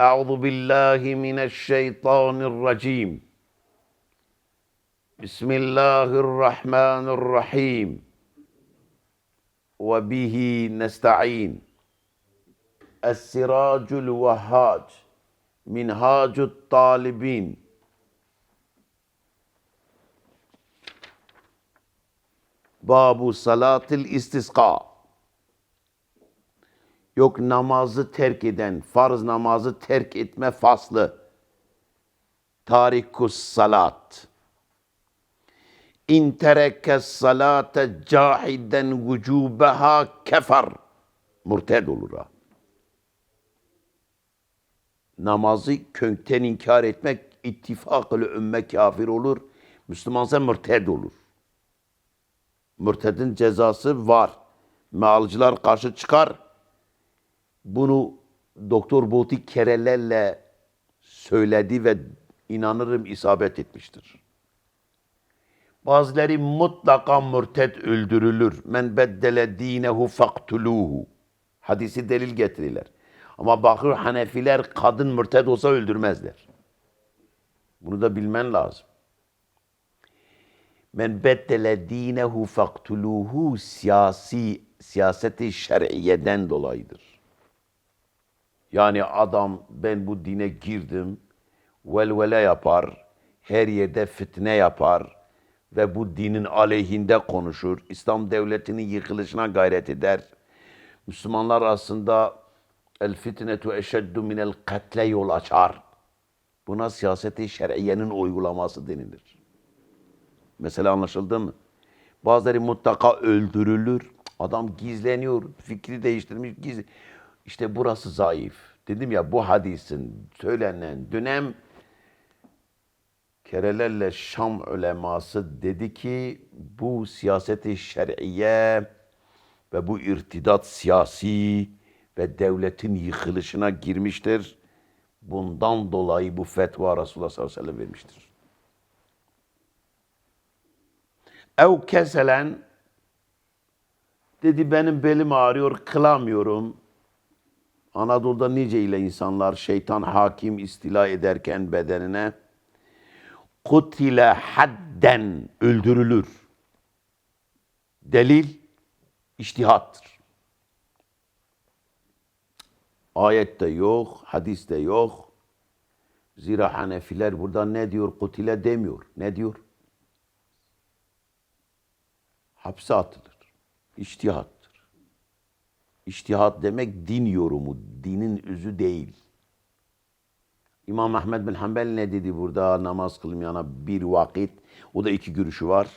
أعوذ بالله من الشيطان الرجيم. بسم الله الرحمن الرحيم. وبه نستعين. السراج الوهاج منهاج الطالبين. Babu salatil istisqa. Yok namazı terk eden, farz namazı terk etme faslı. Tarikus salat. İn terekkes salate cahiden vücubeha kefer. Murted olur ha. Namazı kökten inkar etmek ittifak ile ümme kafir olur. Müslümansa mürted olur. Mürtedin cezası var. Mealcılar karşı çıkar. Bunu Doktor Botik kerelerle söyledi ve inanırım isabet etmiştir. Bazıları mutlaka mürted öldürülür. Men beddele dinehu faktuluhu. Hadisi delil getirirler. Ama bakır Hanefiler kadın mürted olsa öldürmezler. Bunu da bilmen lazım. Men beddele dinehu faktuluhu siyasi siyaseti şer'iyeden dolayıdır. Yani adam ben bu dine girdim, velvele yapar, her yerde fitne yapar ve bu dinin aleyhinde konuşur. İslam devletinin yıkılışına gayret eder. Müslümanlar arasında el fitnetu eşeddu minel katle yol açar. Buna siyaseti şer'iyenin uygulaması denilir. Mesela anlaşıldı mı? Bazıları mutlaka öldürülür. Adam gizleniyor. Fikri değiştirmiş. Gizli. İşte burası zayıf. Dedim ya bu hadisin söylenen dönem kerelerle Şam uleması dedi ki bu siyaseti şer'iye ve bu irtidat siyasi ve devletin yıkılışına girmiştir. Bundan dolayı bu fetva Resulullah sallallahu aleyhi ve sellem vermiştir. Ev keselen dedi benim belim ağrıyor, kılamıyorum. Anadolu'da nice ile insanlar şeytan hakim istila ederken bedenine kutile hadden öldürülür. Delil iştihattır. Ayette yok, hadiste yok. Zira Hanefiler burada ne diyor? Kutile demiyor. Ne diyor? hapse atılır. İçtihattır. İçtihat demek din yorumu, dinin özü değil. İmam Ahmed bin Hanbel ne dedi burada namaz kılmayana bir vakit, o da iki görüşü var.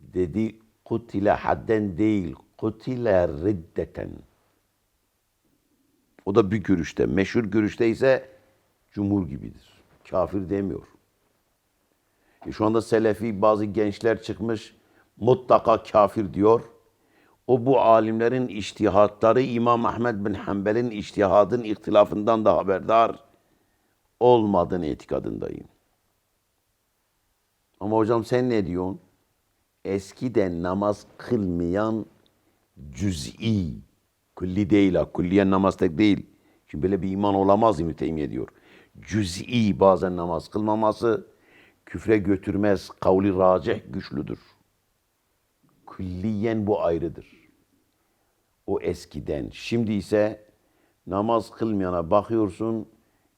Dedi kutile hadden değil, kutile riddeten. O da bir görüşte. Meşhur görüşte ise cumhur gibidir. Kafir demiyor. E şu anda Selefi bazı gençler çıkmış mutlaka kafir diyor. O bu alimlerin iştihatları İmam Ahmed bin Hanbel'in iştihadın ihtilafından da haberdar olmadığını itikadındayım. Ama hocam sen ne diyorsun? Eskiden namaz kılmayan cüz'i, külli değil ha, külliyen namaz tek değil. Şimdi böyle bir iman olamaz İbn Teymiye diyor. Cüz'i bazen namaz kılmaması, küfre götürmez. Kavli racih güçlüdür. Külliyen bu ayrıdır. O eskiden. Şimdi ise namaz kılmayana bakıyorsun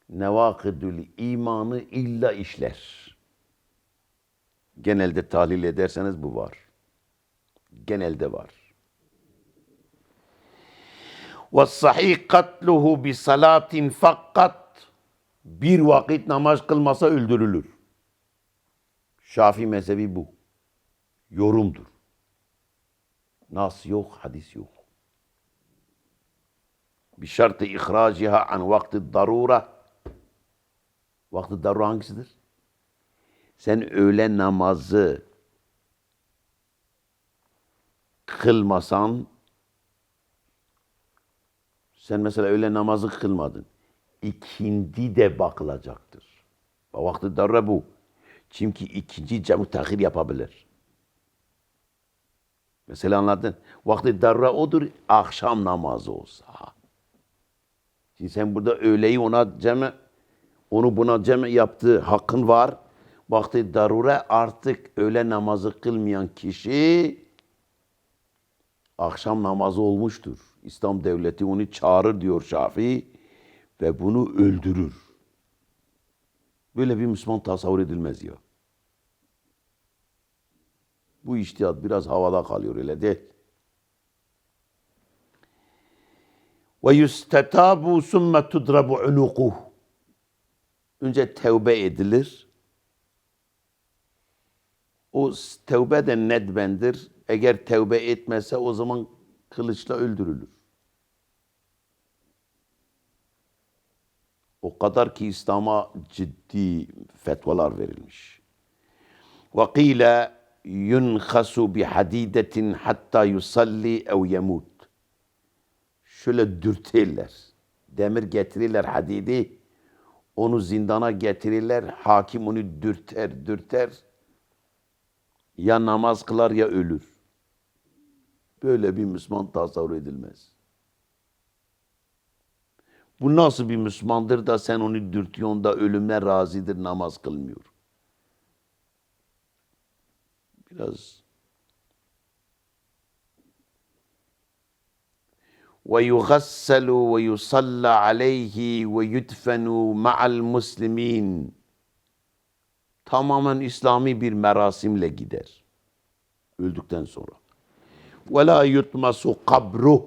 nevakidül imanı illa işler. Genelde tahlil ederseniz bu var. Genelde var. Ve sahih katluhu bi salatin fakat bir vakit namaz kılmasa öldürülür. Şafii mezhebi bu. Yorumdur. Nas yok, hadis yok. Bir şartı ihraciha an vakti darura. Vakti darura hangisidir? Sen öğle namazı kılmasan sen mesela öğle namazı kılmadın. İkindi de bakılacaktır. Vakti darura bu. Çünkü ikinci cemu tahir yapabilir. Mesela anladın? Vakti darra odur, akşam namazı olsa. Şimdi sen burada öğleyi ona cemi, onu buna cemi yaptığı hakkın var. Vakti darure artık öğle namazı kılmayan kişi akşam namazı olmuştur. İslam devleti onu çağırır diyor Şafii ve bunu öldürür. Böyle bir Müslüman tasavvur edilmez ya. Bu iştihat biraz havada kalıyor öyle değil. Ve yustetabu summe tudrabu unukuh. Önce tevbe edilir. O tevbe de nedbendir. Eğer tevbe etmezse o zaman kılıçla öldürülür. O kadar ki İslam'a ciddi fetvalar verilmiş. Ve qila yunhasu bi hadidetin hatta yusalli ev yemut. Şöyle dürterler. Demir getirirler hadidi. Onu zindana getirirler. Hakim onu dürter, dürter. Ya namaz kılar ya ölür. Böyle bir Müslüman tasavvur edilmez. Bu nasıl bir Müslümandır da sen onu dürtüyorsun da ölümle razıdır, namaz kılmıyor Biraz ويغسل ويصلى عليه ويدفن مع المسلمين tamamen İslami bir merasimle gider. Öldükten sonra. Ve la yutmasu kabruh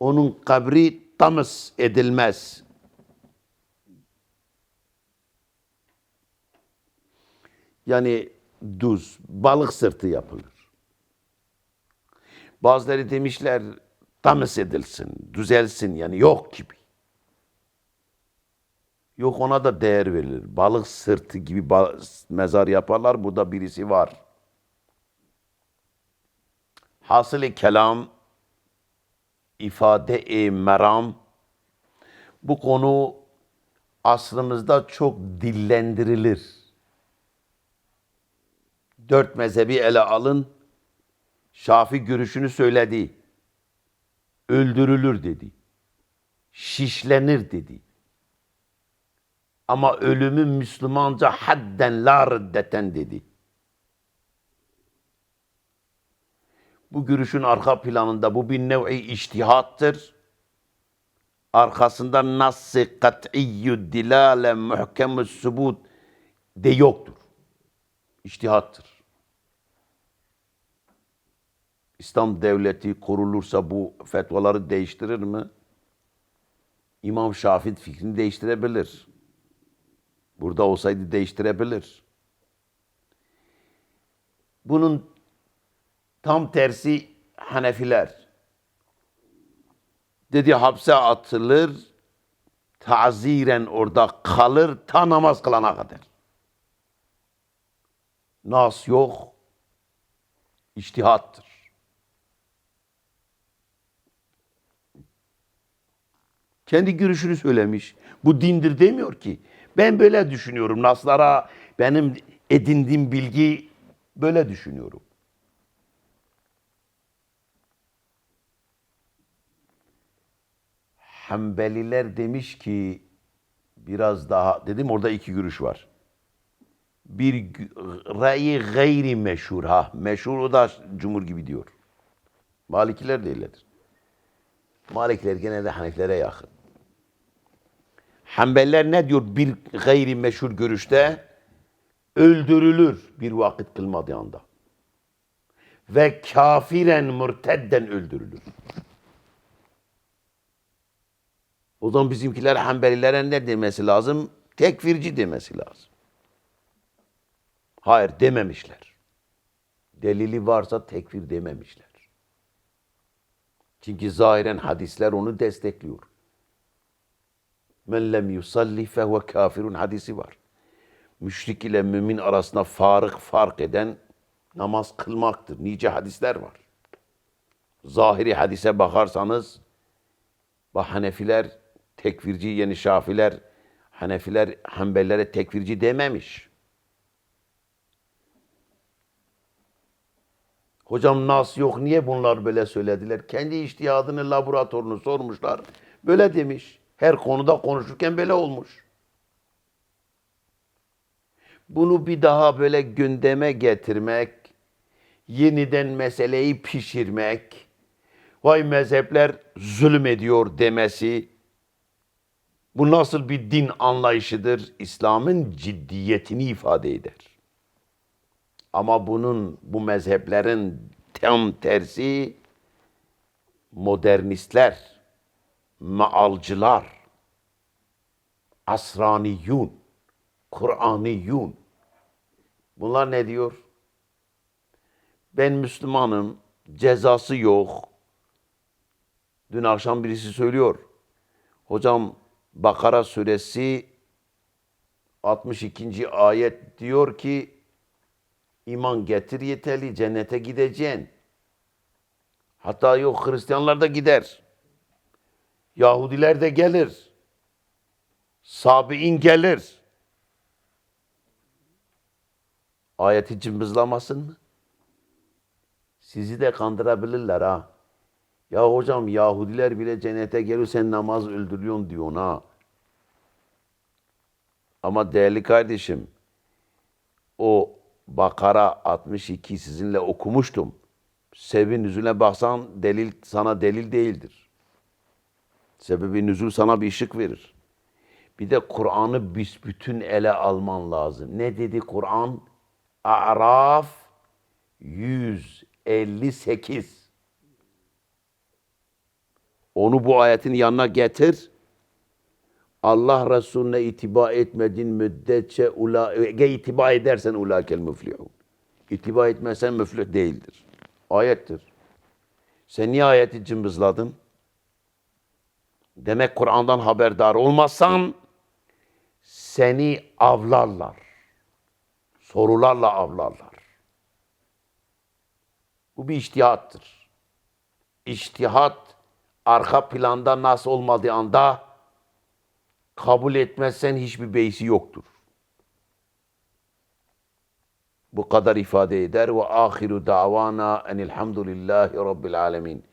onun kabri tamız edilmez. Yani duz, balık sırtı yapılır. Bazıları demişler tamız edilsin, düzelsin yani yok gibi. Yok ona da değer verilir. Balık sırtı gibi mezar yaparlar. Burada birisi var. Hasılı kelam ifade-i meram bu konu asrımızda çok dillendirilir. Dört mezhebi ele alın. Şafi görüşünü söyledi. Öldürülür dedi. Şişlenir dedi. Ama ölümü Müslümanca hadden la reddeten dedi. Bu görüşün arka planında bu bir nev'i iştihattır. Arkasında nassı kat'iyyü dilale muhkemü subut de yoktur. İştihattır. İslam devleti kurulursa bu fetvaları değiştirir mi? İmam Şafii fikrini değiştirebilir. Burada olsaydı değiştirebilir. Bunun tam tersi Hanefiler. Dedi hapse atılır, taziren orada kalır ta namaz kılana kadar. Nas yok, iştihattır. Kendi görüşünü söylemiş. Bu dindir demiyor ki. Ben böyle düşünüyorum. Naslara benim edindiğim bilgi böyle düşünüyorum. Hanbeliler demiş ki biraz daha dedim orada iki görüş var. Bir ra'yi gayri meşhur ha meşhur o da cumhur gibi diyor. Malikiler de öyledir. Malikler genelde Hanefilere yakın. Hanbeliler ne diyor bir gayri meşhur görüşte? Öldürülür bir vakit kılmadığı anda. Ve kafiren mürtedden öldürülür. O zaman bizimkiler Hanbelilere ne demesi lazım? Tekfirci demesi lazım. Hayır dememişler. Delili varsa tekfir dememişler. Çünkü zahiren hadisler onu destekliyor. Men lem yusalli fehuve kafirun hadisi var. Müşrik ile mümin arasında farık fark eden namaz kılmaktır. Nice hadisler var. Zahiri hadise bakarsanız bak Hanefiler tekfirci yani Şafiler Hanefiler Hanbelilere tekfirci dememiş. Hocam nas yok niye bunlar böyle söylediler? Kendi iştihadını laboratuvarını sormuşlar. Böyle demiş. Her konuda konuşurken böyle olmuş. Bunu bir daha böyle gündeme getirmek, yeniden meseleyi pişirmek, vay mezhepler zulüm ediyor demesi, bu nasıl bir din anlayışıdır? İslam'ın ciddiyetini ifade eder. Ama bunun, bu mezheplerin tam tersi modernistler, maalcılar, asraniyun, Kur'aniyun. Bunlar ne diyor? Ben Müslümanım, cezası yok. Dün akşam birisi söylüyor. Hocam Bakara suresi 62. ayet diyor ki iman getir yeterli cennete gideceksin. Hatta yok Hristiyanlar da gider. Yahudiler de gelir. Sabi'in gelir. Ayeti cımbızlamasın mı? Sizi de kandırabilirler ha. Ya hocam Yahudiler bile cennete geliyor sen namaz öldürüyorsun diyorsun ha. Ama değerli kardeşim o Bakara 62 sizinle okumuştum. Sebebi nüzüle baksan delil sana delil değildir. Sebebi nüzul sana bir ışık verir. Bir de Kur'an'ı büsbütün ele alman lazım. Ne dedi Kur'an? A'raf 158. Onu bu ayetin yanına getir. Allah Resulüne itiba etmediğin müddetçe ula, e, itiba edersen ulakel müflihun. İtiba etmezsen müflih değildir. Ayettir. Sen niye ayeti cımbızladın? Demek Kur'an'dan haberdar olmazsan seni avlarlar. Sorularla avlarlar. Bu bir iştihattır. İştihat arka planda nasıl olmadığı anda kabul etmezsen hiçbir beysi yoktur. Bu kadar ifade eder ve ahiru davana enilhamdülillahi rabbil alemin.